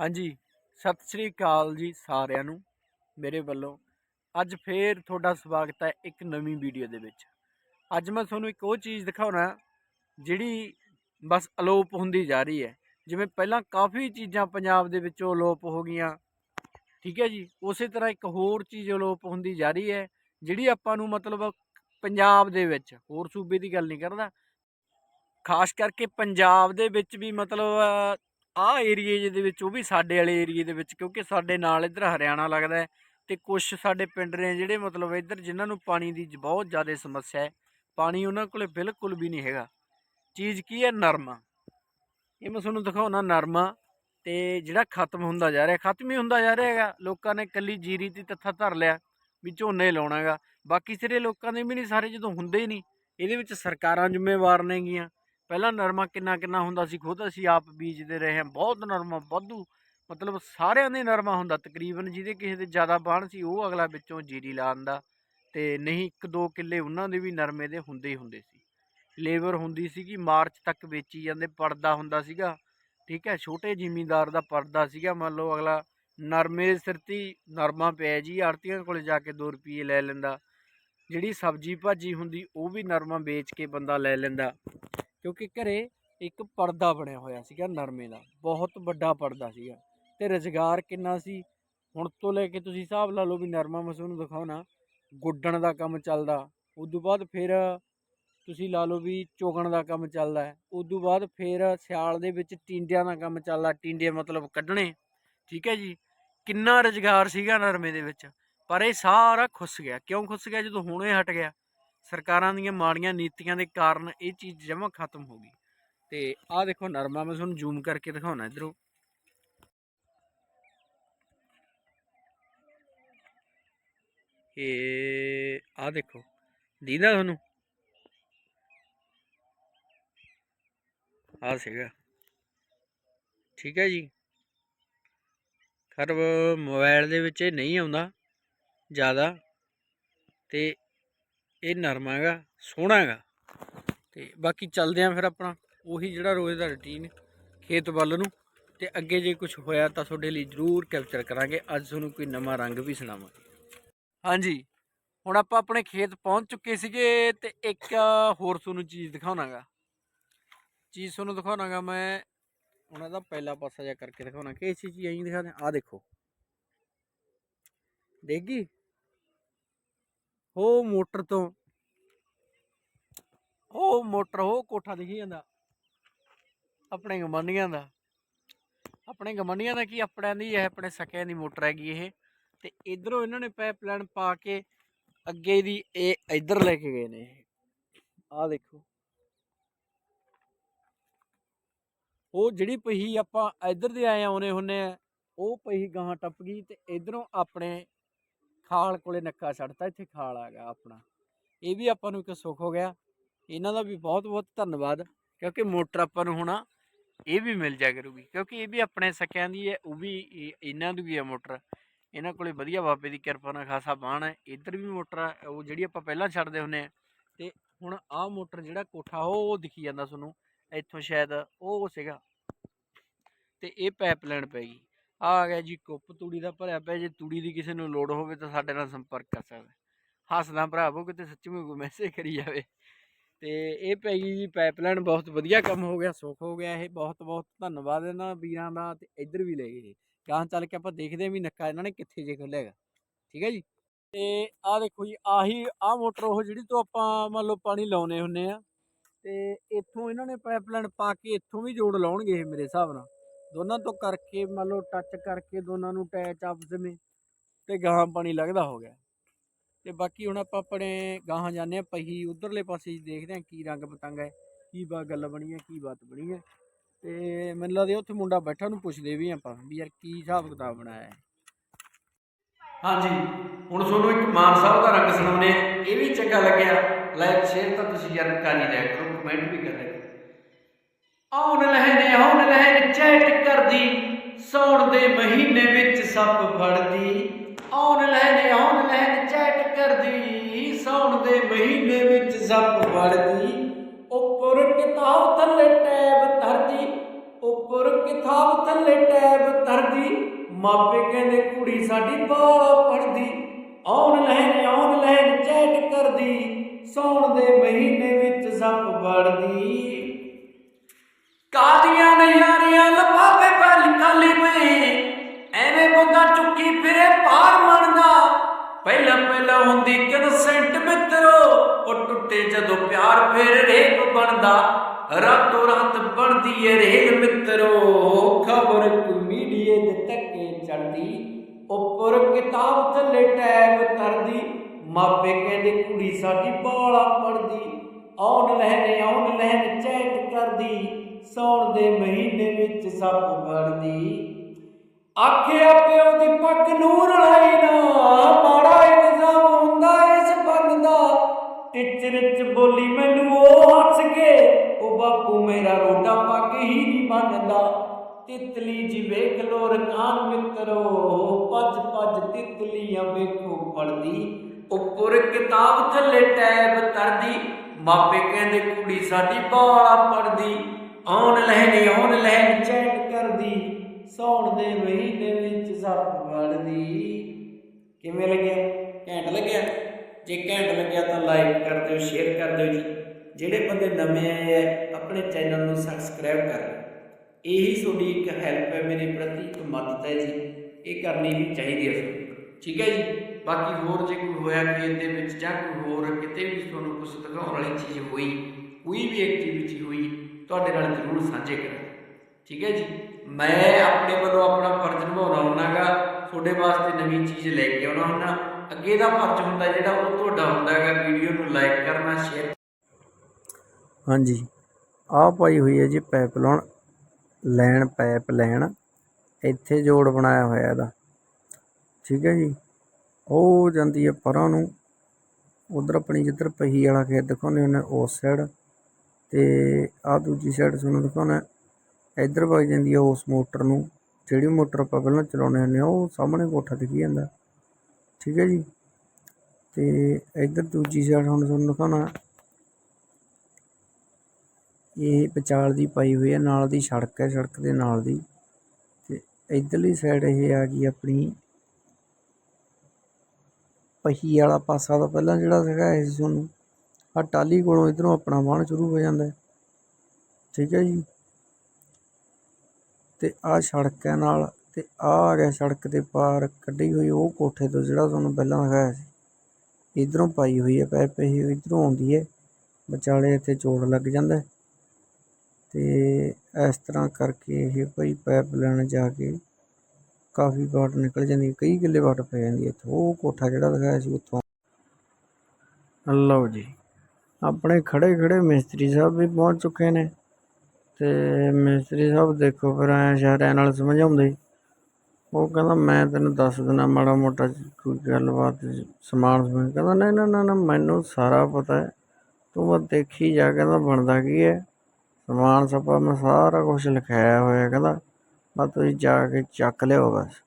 ਹਾਂਜੀ, ਸਤਿ ਸ੍ਰੀ ਅਕਾਲ ਜੀ ਸਾਰਿਆਂ ਨੂੰ, ਮੇਰੇ ਵੱਲੋਂ। ਅੱਜ ਫੇਰ ਤੁਹਾਡਾ ਸਵਾਗਤ ਹੈ ਇੱਕ ਨਵੀਂ ਵੀਡੀਓ ਦੇ ਵਿੱਚ। ਅੱਜ ਮੈਂ ਤੁਹਾਨੂੰ ਇੱਕ ਉਹ ਚੀਜ਼ ਦਿਖਾਉਣਾ, ਜਿਹੜੀ ਬਸ ਅਲੋਪ ਹੁੰਦੀ ਜਾ ਰਹੀ ਹੈ। ਜਿਵੇਂ ਪਹਿਲਾਂ ਕਾਫੀ ਚੀਜ਼ਾਂ ਪੰਜਾਬ ਦੇ ਵਿੱਚੋਂ ਅਲੋਪ ਹੋ ਗਈਆਂ। ਠੀਕ ਹੈ ਜੀ? ਉਸੇ ਤਰ੍ਹਾਂ ਇੱਕ ਹੋਰ ਚੀਜ਼ ਅਲੋਪ ਹੁੰਦੀ ਜਾ ਰਹੀ ਹੈ, ਜਿਹੜੀ ਆਪਾਂ ਨੂੰ ਮਤਲਬ ਪੰਜਾਬ ਦੇ ਵਿੱਚ, ਹੋਰ ਸੂਬੇ ਦੀ ਗੱਲ ਨਹੀਂ ਕਰਦਾ। ਖਾਸ ਕਰਕੇ ਪੰਜਾਬ ਦੇ ਵਿੱਚ ਵੀ ਮਤਲਬ ਆਹ ਏਰੀਏ ਦੇ ਵਿੱਚ, ਉਹ ਵੀ ਸਾਡੇ ਵਾਲੇ ਏਰੀਏ ਦੇ ਵਿੱਚ, ਕਿਉਂਕਿ ਸਾਡੇ ਨਾਲ ਇੱਧਰ ਹਰਿਆਣਾ ਲੱਗਦਾ ਹੈ ਤੇ ਕੁਝ ਸਾਡੇ ਪਿੰਡ ਨੇ ਜਿਹੜੇ ਮਤਲਬ ਇੱਧਰ ਜਿਨ੍ਹਾਂ ਨੂੰ ਪਾਣੀ ਦੀ ਬਹੁਤ ਜ਼ਿਆਦਾ ਸਮੱਸਿਆ ਹੈ, ਪਾਣੀ ਉਹਨਾਂ ਕੋਲੇ ਬਿਲਕੁਲ ਵੀ ਨਹੀਂ ਹੈਗਾ। ਚੀਜ਼ ਕੀ ਹੈ? ਨਰਮਾ। ਇਹ ਮੈਂ ਤੁਹਾਨੂੰ ਦਿਖਾਉਣਾ, ਨਰਮਾ ਤੇ ਜਿਹੜਾ ਖਤਮ ਹੁੰਦਾ ਜਾ ਰਿਹਾ, ਖਤਮ ਹੀ ਹੁੰਦਾ ਜਾ ਰਿਹਾ ਹੈਗਾ। ਲੋਕਾਂ ਨੇ ਕੱਲੀ ਜੀਰੀ ਦੀ ਤੱਥਾ ਧਰ ਲਿਆ ਵੀ ਝੋਨੇ ਲਾਉਣਾ ਹੈਗਾ। ਬਾਕੀ ਸਿਰੇ ਲੋਕਾਂ ਦੇ ਵੀ ਨਹੀਂ, ਸਾਰੇ ਜਦੋਂ ਹੁੰਦੇ ਹੀ ਨਹੀਂ। ਇਹਦੇ ਵਿੱਚ ਸਰਕਾਰਾਂ ਜ਼ਿੰਮੇਵਾਰ ਨੇਗੀਆਂ। ਪਹਿਲਾਂ ਨਰਮਾ ਕਿੰਨਾ ਕਿੰਨਾ ਹੁੰਦਾ ਸੀ, ਖੁਦ ਅਸੀਂ ਆਪ ਬੀਜਦੇ ਰਹੇ ਹਾਂ, ਬਹੁਤ ਨਰਮਾ, ਵਾਧੂ, ਮਤਲਬ ਸਾਰਿਆਂ ਦੇ ਨਰਮਾ ਹੁੰਦਾ, ਤਕਰੀਬਨ ਜਿਹਦੇ ਕਿਸੇ ਦੇ ਜ਼ਿਆਦਾ ਬਾਣ ਸੀ, ਉਹ ਅਗਲਾ ਵਿੱਚੋਂ ਜੀਰੀ ਲਾਉਂਦਾ ਤੇ ਨਹੀਂ ਇੱਕ ਦੋ ਕਿੱਲੇ ਉਹਨਾਂ ਦੇ ਵੀ ਨਰਮੇ ਦੇ ਹੁੰਦੇ ਹੀ ਹੁੰਦੇ ਸੀ। ਲੇਬਰ ਹੁੰਦੀ ਸੀਗੀ, ਮਾਰਚ ਤੱਕ ਵੇਚੀ ਜਾਂਦੇ, ਪਰਦਾ ਹੁੰਦਾ ਸੀਗਾ, ਠੀਕ ਹੈ, ਛੋਟੇ ਜ਼ਿਮੀਂਦਾਰ ਦਾ ਪਰਦਾ ਸੀਗਾ, ਮੰਨ ਲਓ ਅਗਲਾ ਨਰਮੇ ਸਿਰਤੀ ਨਰਮਾ ਪਿਆ ਜੀ, ਆੜਤੀਆਂ ਕੋਲੇ ਜਾ ਕੇ 2 ਰੁਪਏ ਲੈ ਲੈਂਦਾ, ਜਿਹੜੀ ਸਬਜ਼ੀ ਭਾਜੀ ਹੁੰਦੀ, ਉਹ ਵੀ ਨਰਮਾ ਵੇਚ ਕੇ ਬੰਦਾ ਲੈ ਲੈਂਦਾ। ਕਿਉਂਕਿ ਘਰੇ ਇੱਕ ਪਰਦਾ ਬਣਿਆ ਹੋਇਆ ਸੀਗਾ ਨਰਮੇ ਦਾ, ਬਹੁਤ ਵੱਡਾ ਪਰਦਾ ਸੀਗਾ ਤੇ ਰੁਜ਼ਗਾਰ ਕਿੰਨਾ ਸੀ? ਹੁਣ ਤੋਂ ਲੈ ਕੇ ਤੁਸੀਂ ਹਿਸਾਬ ਲਾ ਲਓ ਵੀ ਨਰਮਾ ਮੈਂ ਨੂੰ ਦਿਖਾਉਣਾ, ਗੁੱਡਣ ਦਾ ਕੰਮ ਚੱਲਦਾ ਉਸ ਤੋਂ ਬਾਅਦ ਫਿਰ ਤੁਸੀਂ ਲਾ ਲਓ ਵੀ ਚੋਗਣ ਦਾ ਕੰਮ ਚੱਲਦਾ ਹੈ ਉਸ ਤੋਂ ਬਾਅਦ ਫਿਰ ਸਿਆਲ ਦੇ ਵਿੱਚ ਟਿੰਡਿਆਂ ਦਾ ਕੰਮ ਚੱਲਦਾ, ਟਿੰਡੇ ਮਤਲਬ ਕੱਢਣੇ, ਠੀਕ ਹੈ ਜੀ? ਕਿੰਨਾ ਰੁਜ਼ਗਾਰ ਸੀਗਾ ਨਰਮੇ ਦੇ ਵਿੱਚ, ਪਰ ਇਹ ਸਾਰਾ ਖੁੱਸ ਗਿਆ, ਕਿਉਂ ਖੁੱਸ ਗਿਆ? ਜਦੋਂ ਹੁਣੇ ਹਟ ਗਿਆ ਸਰਕਾਰਾਂ ਦੀਆਂ ਮਾੜੀਆਂ ਨੀਤੀਆਂ ਦੇ ਕਾਰਨ ਇਹ ਚੀਜ਼ ਜਮਾਂ ਖਤਮ ਹੋ ਗਈ। ਤੇ ਆਹ ਦੇਖੋ ਨਰਮਾ, ਮੈਂ ਤੁਹਾਨੂੰ ਜ਼ੂਮ ਕਰਕੇ ਦਿਖਾਉਣਾ ਇਧਰੋਂ। ਇਹ ਆਹ ਦੇਖੋ, ਦੀਦਾ ਤੁਹਾਨੂੰ? ਆਹ ਸੀਗਾ। ਠੀਕ ਹੈ ਜੀ। ਖਰ ਮੋਬਾਈਲ ਦੇ ਵਿੱਚ ਇਹ ਨਹੀਂ ਆਉਂਦਾ ਜ਼ਿਆਦਾ। ਤੇ ਇਹ ਨਰਮ ਹੈਗਾ, ਸੋਹਣਾ ਹੈਗਾ। ਤੇ ਬਾਕੀ ਚੱਲਦੇ ਆਂ ਫਿਰ ਆਪਣਾ, ਉਹੀ ਜਿਹੜਾ ਰੋਜ਼ ਦਾ ਰੁਟੀਨ ਖੇਤ ਵੱਲ ਨੂੰ। ਤੇ ਅੱਗੇ ਜੇ ਕੁਝ ਹੋਇਆ ਤਾਂ ਤੁਹਾਡੇ ਲਈ ਜ਼ਰੂਰ ਕੈਪਚਰ ਕਰਾਂਗੇ। ਅੱਜ ਤੁਹਾਨੂੰ ਕੋਈ ਨਵਾਂ ਰੰਗ ਵੀ ਸੁਣਾਵਾਂਗੇ। ਹਾਂਜੀ, ਹੁਣ ਆਪਾਂ ਆਪਣੇ ਖੇਤ ਪਹੁੰਚ ਚੁੱਕੇ ਸੀਗੇ ਤੇ ਇੱਕ ਹੋਰ ਤੁਹਾਨੂੰ ਚੀਜ਼ ਦਿਖਾਉਣਾਗਾ। ਚੀਜ਼ ਤੁਹਾਨੂੰ ਦਿਖਾਉਣਾਗਾ ਮੈਂ, ਉਹਨਾਂ ਦਾ ਪਹਿਲਾ ਪਾਸਾ ਜਿਹਾ ਕਰਕੇ ਦਿਖਾਉਣਾ ਕਿ ਇਸ ਚੀਜ਼ ਐਂ ਦਿਖਾ ਦੇ ਆ ਦੇਖੋ। ਦੇਖੀ? ਉਹ ਮੋਟਰ ਤੋਂ, ਉਹ ਮੋਟਰ ਉਹ ਕੋਠਾ ਦਿਖੀ ਜਾਂਦਾ। ਆਪਣੇ ਗਮੰਡੀਆਂ ਦਾ। ਆਪਣੇ ਗਮੰਡੀਆਂ ਦਾ ਕੀ ਆਪਣਿਆਂ ਦੀ ਹੈ ਆਪਣੇ ਸਕਿਆਂ ਦੀ ਮੋਟਰ ਹੈਗੀ ਇਹ। ਤੇ ਇਧਰੋਂ ਇਹਨਾਂ ਨੇ ਪਾਈਪਲਾਈਨ ਪਾ ਕੇ ਅੱਗੇ ਦੀ ਇਹ ਇੱਧਰ ਲੈ ਕੇ ਗਏ ਨੇ ਇਹ। ਆਹ ਦੇਖੋ। ਉਹ ਜਿਹੜੀ ਪਹੀ ਆਪਾਂ ਇੱਧਰ ਦੇ ਆਏ ਆਉਨੇ ਹੁੰਨੇ ਆ, ਉਹ ਪਹੀ ਗਾਂ ਟੱਪ ਗਈ ਤੇ ਇਧਰੋਂ ਆਪਣੇ ਖਾਲ ਕੋਲੇ ਨੱਕਾ ਛੱਡਤਾ, ਇੱਥੇ ਖਾਲ ਆ ਗਿਆ ਆਪਣਾ। ਇਹ ਵੀ ਆਪਾਂ ਨੂੰ ਇੱਕ ਸੁੱਖ ਹੋ ਗਿਆ। ਇਹਨਾਂ ਦਾ ਵੀ ਬਹੁਤ ਬਹੁਤ ਧੰਨਵਾਦ, ਕਿਉਂਕਿ ਮੋਟਰ ਆਪਾਂ ਨੂੰ ਹੁਣ ਇਹ ਵੀ ਮਿਲ ਜਾ ਕਰੂਗੀ, ਕਿਉਂਕਿ ਇਹ ਵੀ ਆਪਣੇ ਸਕਿਆਂ ਦੀ ਹੈ, ਉਹ ਵੀ ਇਹਨਾਂ ਦੀ ਵੀ ਹੈ ਮੋਟਰ। ਇਹਨਾਂ ਕੋਲੇ ਵਧੀਆ ਬਾਬੇ ਦੀ ਕਿਰਪਾ ਨਾਲ ਖਾਸਾ ਬਾਣ ਹੈ, ਇੱਧਰ ਵੀ ਮੋਟਰ ਹੈ ਉਹ ਜਿਹੜੀ ਆਪਾਂ ਪਹਿਲਾਂ ਛੱਡਦੇ ਹੁੰਨੇ ਆ ਤੇ ਹੁਣ ਆਹ ਮੋਟਰ ਜਿਹੜਾ ਕੋਠਾ, ਉਹ ਉਹ ਦਿਖੀ ਜਾਂਦਾ ਤੁਹਾਨੂੰ, ਇੱਥੋਂ ਸ਼ਾਇਦ ਉਹ ਸੀਗਾ। ਤੇ ਇਹ ਪਾਈਪਲਾਈਨ ਪੈ ਗਈ। ਆ ਗਿਆ ਜੀ, ਕੁੱਪ ਤੂੜੀ ਦਾ ਭਰਿਆ ਪਿਆ, ਜੇ ਤੂੜੀ ਦੀ ਕਿਸੇ ਨੂੰ ਲੋੜ ਹੋਵੇ ਤਾਂ ਸਾਡੇ ਨਾਲ ਸੰਪਰਕ ਕਰ ਸਕਦਾ। ਹੱਸਦਾ ਭਰਾਵੋ, ਕਿਤੇ ਸੱਚੀ ਵਿੱਚ ਕੋਈ ਮੈਸੇਜ ਕਰੀ ਜਾਵੇ। ਤੇ ਇਹ ਪੈ ਗਈ ਜੀ ਪਾਈਪਲਾਈਨ ਬਹੁਤ ਵਧੀਆ ਕੰਮ ਹੋ ਗਿਆ, ਸੁੱਖ ਹੋ ਗਿਆ ਇਹ, ਬਹੁਤ ਬਹੁਤ ਧੰਨਵਾਦ ਇਹਨਾਂ ਵੀਰਾਂ ਦਾ ਤੇ ਇੱਧਰ ਵੀ ਲੈ ਗਏ ਗਾਂ ਚੱਲ ਕੇ ਆਪਾਂ ਦੇਖਦੇ ਹਾਂ ਵੀ ਨੱਕਾ ਇਹਨਾਂ ਨੇ ਕਿੱਥੇ ਜੇ ਖੋਲ੍ਹਿਆ ਹੈਗਾ। ਠੀਕ ਹੈ ਜੀ? ਤੇ ਆਹ ਦੇਖੋ ਜੀ, ਆਹੀ, ਆਹ ਮੋਟਰ ਉਹ ਜਿਹੜੀ ਤੋਂ ਆਪਾਂ ਮੰਨ ਲਓ ਪਾਣੀ ਲਾਉਨੇ ਹੁੰਨੇ ਆ ਤੇ ਇੱਥੋਂ ਇਹਨਾਂ ਨੇ ਪਾਈਪਲਾਈਨ ਪਾ ਕੇ ਇੱਥੋਂ ਵੀ ਜੋੜ ਲਾਉਣਗੇ ਇਹ ਮੇਰੇ ਹਿਸਾਬ ਨਾਲ। ਦੋਨਾਂ ਤੋਂ ਕਰਕੇ, ਮੰਨ ਲਓ ਟੱਚ ਕਰਕੇ ਦੋਨਾਂ ਨੂੰ ਅਟੈਚ ਆਪਸ ਵਿੱਚ ਤੇ ਗਾਹਾਂ ਪਾਣੀ ਲੱਗਦਾ ਹੋ ਗਿਆ। ਤੇ ਬਾਕੀ ਹੁਣ ਆਪਾਂ ਆਪਣੇ ਗਾਹਾਂ ਜਾਂਦੇ ਆ ਪਹੀ ਉਧਰਲੇ ਪਾਸੇ ਦੇਖਦੇ ਆ ਕੀ ਰੰਗ ਪਤੰਗ ਹੈ, ਕੀ ਬਾ ਗੱਲ ਬਣੀ ਹੈ, ਕੀ ਬਾਤ ਬਣੀ ਹੈ। ਤੇ ਮੈਨੂੰ ਲੱਗਦਾ ਉੱਥੇ ਮੁੰਡਾ ਬੈਠਾ, ਉਹਨੂੰ ਪੁੱਛਦੇ ਵੀ ਆਪਾਂ ਵੀ ਯਾਰ ਕੀ ਹਿਸਾਬ ਕਿਤਾਬ ਬਣਾਇਆ ਹੈ। ਹਾਂਜੀ, ਹੁਣ ਤੁਹਾਨੂੰ ਇੱਕ ਮਾਨ ਸਾਹਿਬ ਦਾ ਰੰਗ ਸੁਣਾਉਨੇ ਆ ਇਹ ਵੀ ਚੰਗਾ ਲੱਗਿਆ। ਲਾਈਕ, ਸ਼ੇਅਰ ਤਾਂ ਤੁਸੀਂ ਯਾਰ ਕਰ ਹੀ ਲਿਆ ਕਰੋ ਕਮੈਂਟ ਵੀ ਕਰ ਲਿਆ ਕਰੋ ਆਉਣ ਲਹਿਨੇ ਆਉਣ ਲਹਿਨ ਚੈਟ ਕਰਦੀ ਸੌਣ ਦੇ ਮਹੀਨੇ ਵਿੱਚ ਸੱਪ ਫੜਦੀ। ਆਉਣ ਲਹਿਨੇ ਆਉਣ ਲਹਿਨ ਚੈਟ ਕਰਦੀ ਸੌਣ ਦੇ ਮਹੀਨੇ ਵਿੱਚ ਸੱਪ ਫੜਦੀ। ਉੱਪਰ ਕਿਤਾਬ ਥੱਲੇ ਟੈਬ ਧਰਦੀ, ਉੱਪਰ ਕਿਤਾਬ ਥੱਲੇ ਟੈਬ ਧਰਦੀ। ਮਾਪੇ ਕਹਿੰਦੇ, ਕੁੜੀ ਸਾਡੀ ਬਾਲਾ ਪੜਦੀ ਆਨਲਾਈਨ ਆਨਲਾਈਨ ਚੈਟ ਕਰਦੀ ਸੌਣ ਦੇ ਮਹੀਨੇ ਵਿੱਚ ਸੱਪ ਵੜਦੀ ਬਣਦੀ ਏ ਰੇਗ ਮਿੱਤਰੋ, ਖਬਰ ਕੋ ਮੀਡੀਏ ਦੇ ਉੱਪਰ ਕਿਤਾਬ ਥੱਲੇ ਟੈਬ ਤਰਦੀ ਮਾਪੇ ਕਹਿੰਦੇ ਕੁੜੀ ਸਾਡੀ ਬਾਲਾ ਪੜਦੀ ਆਨਲਾਈਨ ਆਨਲਾਈਨ ਚੈਟ ਕਰਦੀ, ਸੌਣ ਦੇ ਮਹੀਨੇ ਵਿੱਚ ਸੱਪ ਵੜਦੀ ਆਖਿਆ ਪਿਓ ਦੀ ਪੱਗ ਨੂੰ ਰਲਾਈ ਨਾ, ਮਾੜਾ ਇਲਜ਼ਾਮ ਹੁੰਦਾ ਇਸ ਬੰਦ ਦਾ, ਟਿਚਰ ਟੈਬ ਤਰਦੀ, ਮਾਪੇ ਕਹਿੰਦੇ ਕੁੜੀ ਸਾਡੀ ਬਾਲਾ ਪੜਦੀ ਆਨਲਾਈਨ ਆਨਲਾਈਨ ਚੈਟ ਕਰਦੀ, ਸੌਣ ਦੇ ਮਹੀਨੇ ਵਿੱਚ ਸੱਪ ਵੜਦੀ। ਕਿਵੇਂ ਲੱਗਿਆ? ਘੈਂਟ ਲੱਗਿਆ? ਜੇ ਘੈਂਟ ਲੱਗਿਆ ਤਾਂ ਲਾਈਕ ਕਰ ਦਿਓ ਸ਼ੇਅਰ ਕਰ ਦਿਓ ਜੀ। ਜਿਹੜੇ ਬੰਦੇ ਨਵੇਂ ਆਏ ਆ, ਆਪਣੇ ਚੈਨਲ ਨੂੰ ਸਬਸਕ੍ਰਾਈਬ ਕਰ ਲਓ। ਇਹੀ ਤੁਹਾਡੀ ਇੱਕ ਹੈਲਪ ਹੈ, ਮੇਰੇ ਪ੍ਰਤੀ ਇੱਕ ਮਦਦ ਹੈ ਜੀ। ਇਹ ਕਰਨੀ ਵੀ ਚਾਹੀਦੀ ਹੈ ਸਾਨੂੰ ਠੀਕ ਹੈ ਜੀ? ਬਾਕੀ ਹੋਰ ਜੇ ਕੋਈ ਹੋਇਆ ਖੇਤ ਦੇ ਵਿੱਚ ਜਾਂ ਕੋਈ ਹੋਰ ਕਿਤੇ ਵੀ ਤੁਹਾਨੂੰ ਕੁਝ ਦਿਖਾਉਣ ਵਾਲੀ ਚੀਜ਼ ਹੋਈ, ਕੋਈ ਵੀ ਐਕਟੀਵਿਟੀ ਹੋਈ, ਤੁਹਾਡੇ ਨਾਲ ਜ਼ਰੂਰ ਸਾਂਝੇ ਕਰਾਂ ਠੀਕ ਹੈ ਜੀ? ਮੈਂ ਆਪਣੇ ਵੱਲੋਂ ਆਪਣਾ ਫਰਜ਼ ਨਿਭਾਉਣਾ ਹੁੰਨਾਗਾ, ਤੁਹਾਡੇ ਵਾਸਤੇ ਨਵੀਂ ਚੀਜ਼ ਲੈ ਕੇ ਆਉਣਾ ਹੁੰਨਾ। ਅੱਗੇ ਦਾ ਫਰਜ਼ ਹੁੰਦਾ ਜਿਹੜਾ ਉਹ ਤੁਹਾਡਾ ਹੁੰਦਾ ਹੈਗਾ ਵੀਡੀਓ ਨੂੰ ਲਾਈਕ ਕਰਨਾ ਸ਼ੇਅਰ ਹਾਂਜੀ। ਆਹ ਪਾਈ ਹੋਈ ਹੈ ਜੀ ਪਾਈਪ ਲਾਉਣ ਲੈਣ ਪਾਈਪ ਲੈਣ ਇੱਥੇ ਜੋੜ ਬਣਾਇਆ ਹੋਇਆ ਇਹਦਾ। ਠੀਕ ਹੈ ਜੀ? ਉਹ ਜਾਂਦੀ ਹੈ ਪਰਾਂ ਨੂੰ। ਉਧਰ ਆਪਣੀ ਜਿੱਧਰ ਪਹੀ ਵਾਲਾ ਖੇਤ ਦਿਖਾਉਂਦੇ ਹੁੰਦੇ ਉਸ ਸਾਈਡ ਤੇ ਆਹ ਦੂਜੀ ਸਾਈਡ ਤੁਹਾਨੂੰ ਦਿਖਾਉਣਾ ਇੱਧਰ ਵਗ ਜਾਂਦੀ ਹੈ ਉਸ ਮੋਟਰ ਨੂੰ। ਜਿਹੜੀ ਮੋਟਰ ਆਪਾਂ ਪਹਿਲਾਂ ਚਲਾਉਂਦੇ ਹੁੰਦੇ ਹਾਂ ਉਹ ਸਾਹਮਣੇ ਕੋਠਾ ਦਿਖੀ ਜਾਂਦਾ। ਠੀਕ ਹੈ ਜੀ? ਤੇ ਇੱਧਰ ਦੂਜੀ ਸਾਈਡ ਹੁਣ ਤੁਹਾਨੂੰ ਦਿਖਾਉਣਾ ਇਹ ਵਿਚਾਲ ਦੀ ਪਾਈ ਹੋਈ ਹੈ ਨਾਲ ਦੀ ਸੜਕ ਹੈ, ਸੜਕ ਦੇ ਨਾਲ ਦੀ। ਤੇ ਇਧਰਲੀ ਸਾਈਡ ਇਹ ਆ ਗਈ ਆਪਣੀ ਪਹੀ ਵਾਲਾ ਪਾਸਾ ਤਾਂ ਪਹਿਲਾਂ ਜਿਹੜਾ ਸੀਗਾ ਇਹ ਸੀ ਤੁਹਾਨੂੰ ਆ ਟਾਲੀ ਕੋਲੋਂ ਇਧਰੋਂ ਆਪਣਾ ਵਾਹਣ ਸ਼ੁਰੂ ਹੋ ਜਾਂਦਾ। ਠੀਕ ਹੈ ਜੀ। ਤੇ ਆ ਸੜਕ ਹੈ ਨਾਲ ਤੇ ਆ ਆ ਗਿਆ ਸੜਕ ਦੇ ਪਾਰ ਕੱਢੀ ਹੋਈ ਉਹ ਕੋਠੇ ਤੋਂ ਜਿਹੜਾ ਤੁਹਾਨੂੰ ਪਹਿਲਾਂ ਦਿਖਾਇਆ ਸੀ। ਇਧਰੋਂ ਪਾਈ ਹੋਈ ਹੈ ਪੈਪ ਇਹ ਇਧਰੋਂ ਆਉਂਦੀ ਹੈ। ਵਿਚਾਲੇ ਇੱਥੇ ਜੋੜ ਲੱਗ ਜਾਂਦਾ। ਹੈ ਤੇ ਇਸ ਤਰ੍ਹਾਂ ਕਰਕੇ ਇਹ ਭਾਈ ਪਾਈਪ ਲੈਣ ਜਾ ਕੇ ਕਾਫੀ ਵਾਟ ਨਿਕਲ ਜਾਂਦੀ ਹੈ, ਕਈ ਕਿੱਲੇ ਵਾਟ ਪੈ ਜਾਂਦੀ ਹੈ ਉਹ ਕੋਠਾ ਜਿਹੜਾ ਦਿਖਾਇਆ ਸੀ ਉੱਥੋਂ। ਲਓ ਜੀ ਆਪਣੇ ਖੜੇ ਖੜੇ ਮਿਸਤਰੀ ਸਾਹਿਬ ਵੀ ਪਹੁੰਚ ਚੁੱਕੇ ਨੇ। ਤੇ ਮਿਸਤਰੀ ਸਾਹਿਬ ਦੇਖੋ ਫਿਰ ਐ ਸ਼ਹਿਰਿਆਂ ਨਾਲ ਸਮਝਾਉਂਦੇ। ਉਹ ਕਹਿੰਦਾ ਮੈਂ ਤੈਨੂੰ ਦੱਸ ਦਿਨਾ ਮਾੜਾ ਮੋਟਾ ਕੋਈ ਗੱਲਬਾਤ ਸਮਾਨ ਸਮਝ ਕਹਿੰਦਾ ਨਹੀਂ ਨਾ ਨਾ ਨਾ ਮੈਨੂੰ ਸਾਰਾ ਪਤਾ ਹੈ। ਤੂੰ ਬਸ ਦੇਖੀ ਜਾ ਕਹਿੰਦਾ ਬਣਦਾ ਕੀ ਹੈ? ਸਮਾਨ ਸਪਾ ਮੈਂ ਸਾਰਾ ਕੁਝ ਲਿਖਾਇਆ ਹੋਇਆ ਕਹਿੰਦਾ। ਬਸ ਤੁਸੀਂ ਜਾ ਕੇ ਚੱਕ ਲਿਓ ਬਸ।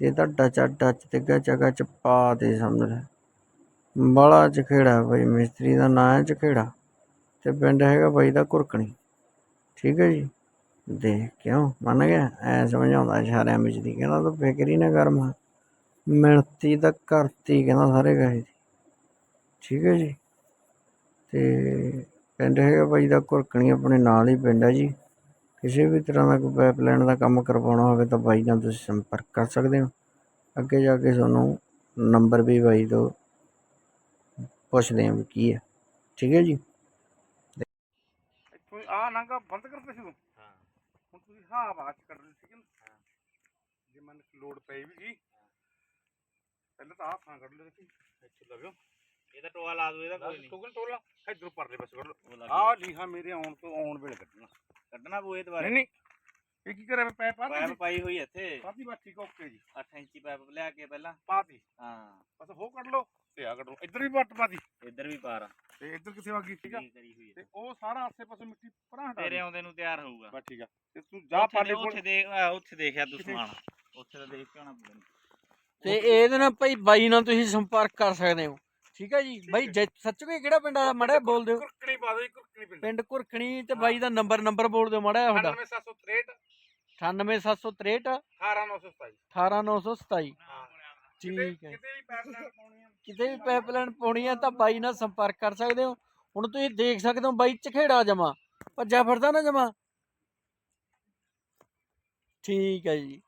ਤੇ ਤਾਂ ਟਚਾ ਟੱਚ ਤੇ ਗਚਾ ਚ ਪਾ ਦੇ ਸਮਝ ਲੈ। ਬੜਾ ਚਖੇੜਾ ਬਈ, ਮਿਸਤਰੀ ਦਾ ਨਾਂ ਹੈ ਚਖੇੜਾ। ਤੇ ਪਿੰਡ ਹੈਗਾ ਬਾਈ ਦਾ ਕੁਰਕਣੀ ਠੀਕ ਹੈ ਜੀ? ਦੇਖ ਕਿਉਂ? ਮੰਨ ਗਿਆ? ਐ ਸਮਝਾਉਂਦਾ ਇਸ਼ਾਰਿਆਂ ਵਿੱਚ ਦੀ, ਕਹਿੰਦਾ ਤੂੰ ਫਿਕਰ ਹੀ ਨਾ ਕਰ ਮਾ। ਮਿਣਤੀ ਤਾਂ ਕਰਤੀ, ਕਹਿੰਦਾ ਸਾਰੇ ਗਏ ਦੀ। ਠੀਕ ਹੈ ਜੀ? ਤੇ ਪਿੰਡ ਹੈਗਾ ਬਾਈ ਦਾ ਕੁਰਕਣੀ ਆਪਣੇ ਨਾਲ ਹੀ ਪਿੰਡ ਹੈ ਜੀ। ਕਿਸੇ ਵੀ ਤਰ੍ਹਾਂ ਦਾ ਕੋਈ ਪਾਈਪਲਾਈਨ ਦਾ ਕੰਮ ਕਰਵਾਉਣਾ ਹੋਵੇ ਤਾਂ ਬਾਈ ਨਾਲ ਤੁਸੀਂ ਸੰਪਰਕ ਕਰ ਸਕਦੇ ਹੋ। ਅੱਗੇ ਜਾ ਕੇ ਤੁਹਾਨੂੰ ਨੰਬਰ ਵੀ ਬਾਈ ਤੋਂ ਪੁੱਛਦੇ ਹਾਂ ਵੀ ਕੀ ਹੈ। ਠੀਕ ਹੈ ਜੀ? ਇੱਥੋਂ ਆ ਨਾਂਗਾ ਬੰਦ ਕਰਤਾ ਸੀ ਤੂੰ? ਹਾਂ। ਹੁਣ ਤੁਸੀਂ ਹਾਂ ਚ ਕੱਢ ਲਈ ਨਾ ਜੇ ਮਨ ਲੋਡ ਪਈ ਵੀ ਗਈ ਪਹਿਲਾਂ ਤਾਂ ਆ ਥਾਂ ਕੱਢ ਲਿਓ ਦੇਖੀ ਇੱਥੇ ਲਗਿਓ ਇਹਦਾ ਟੋਆ ਲਾ ਦੋ ਇਹਦਾ ਕੋਈ ਨਹੀਂ। ਟੁਗਲ ਟੋਲਾ ਇਧਰ ਪਰਲੇ ਪਾਸੇ ਕੱਢ ਉਹ ਲਓ ਲੱਗ ਆ ਲੀਹਾ ਮੇਰੇ ਆਉਣ ਤੋਂ ਆਉਣ ਵੇਲੇ ਕੱਢਣਾ। ਕੱਢਣਾ ਪਊ ਇਹ ਦੁਬਾਰਾ। ਨਹੀਂ ਨਹੀਂ। ਇਹ ਕੀ ਕਰਿਆ ਪੈ ਪਾ ਪਾਈਪ ਪਾਈ ਹੋਈ ਹੈ ਇੱਥੇ। ਪਾਤੀ ਬਸ ਠੀਕ ਓਕੇ ਜੀ। 8 ਇੰਚੀ ਪਾਈਪ ਲਿਆ ਕੇ ਪਹਿਲਾਂ। ਪਾਤੀ। ਹਾਂ। ਬਸ ਹੋ ਕੱਢ ਲਓ ਤੇ ਆ ਕੱਢ ਲਓ। ਇੱਧਰ ਵੀ ਪੱਟ ਪਾਤੀ। ਇੱਧਰ ਵੀ ਪਾਰ ਤੇ ਇੱਧਰ ਕਿੱਥੇ ਆ ਗਈ ਠੀਕ ਆ? ਠੀਕ ਕਰੀ ਹੋਈ ਹੈ ਤੇ ਉਹ ਸਾਰਾ ਆਸੇ ਪਾਸੇ ਮਿੱਟੀ ਪਰਾਂ ਹਟਾ ਤੇਰੇ ਦੇ ਆਉਂਦੇ ਨੂੰ ਤਿਆਰ ਹੋਊਗਾ। ਬਸ ਠੀਕ ਆ। ਤੇ ਤੂੰ ਜਾ ਉੱਥੇ ਪਾਲੇ ਦੇ- ਕੋਲ। ਉੱਥੇ ਦੇਖ ਆਹ, ਉੱਥੇ ਦੇਖਿਆ ਤੂੰ ਕਿੱਥੇ? ਸਮਾਨ। ਉੱਥੇ ਤਾਂ ਦੇਖ ਕੇ ਆਉਣਾ ਪਊਗਾ। ਤੇ ਇਹਦੇ ਨਾਲ ਭਾਈ ਬਾਈ ਨਾਲ ਤੁਸੀਂ ਸੰਪਰਕ ਕਰ ਸਕਦੇ ਹੋ। ਠੀਕ ਹੈ ਜੀ? ਬਾਈ ਜੈ- ਸੱਚੋ ਕਿਹੜਾ ਪਿੰਡ ਆ? ਮੜਾ ਬੋਲ ਦਿਓ। ਕੁਰਕਣੀ ਪਾ ਦੇ ਕੁਰਕਣੀ ਪਿੰਡ। ਪਿੰਡ ਕੁਰਕਣੀ ਤੇ ਬਾਈ ਦਾ ਨੰਬਰ ਨੰਬਰ ਬੋਲ ਦਿਓ ਮੜਾ ਤੁਹਾਡਾ 98763 98763 18927 18927 ਹਾਂ। ਠੀਕ ਹੈ ਕਿਤੇ ਵੀ ਪੈਪਲਾਈਨ ਪਾਉਣੀ ਆ। ਕਿਤੇ ਵੀ ਪਾਈਪਲਾਈਨ ਪਾਉਣੀ ਹੈ ਤਾਂ ਬਾਈ ਨਾਲ ਸੰਪਰਕ ਕਰ ਸਕਦੇ ਹੋ। ਹੁਣ ਤੁਸੀਂ ਦੇਖ ਸਕਦੇ ਹੋ ਬਾਈ ਚਖੇੜਾ ਜਮਾ। ਭੱਜਾ ਫਿਰਦਾ ਨਾ ਜਮਾ। ਠੀਕ ਹੈ ਜੀ।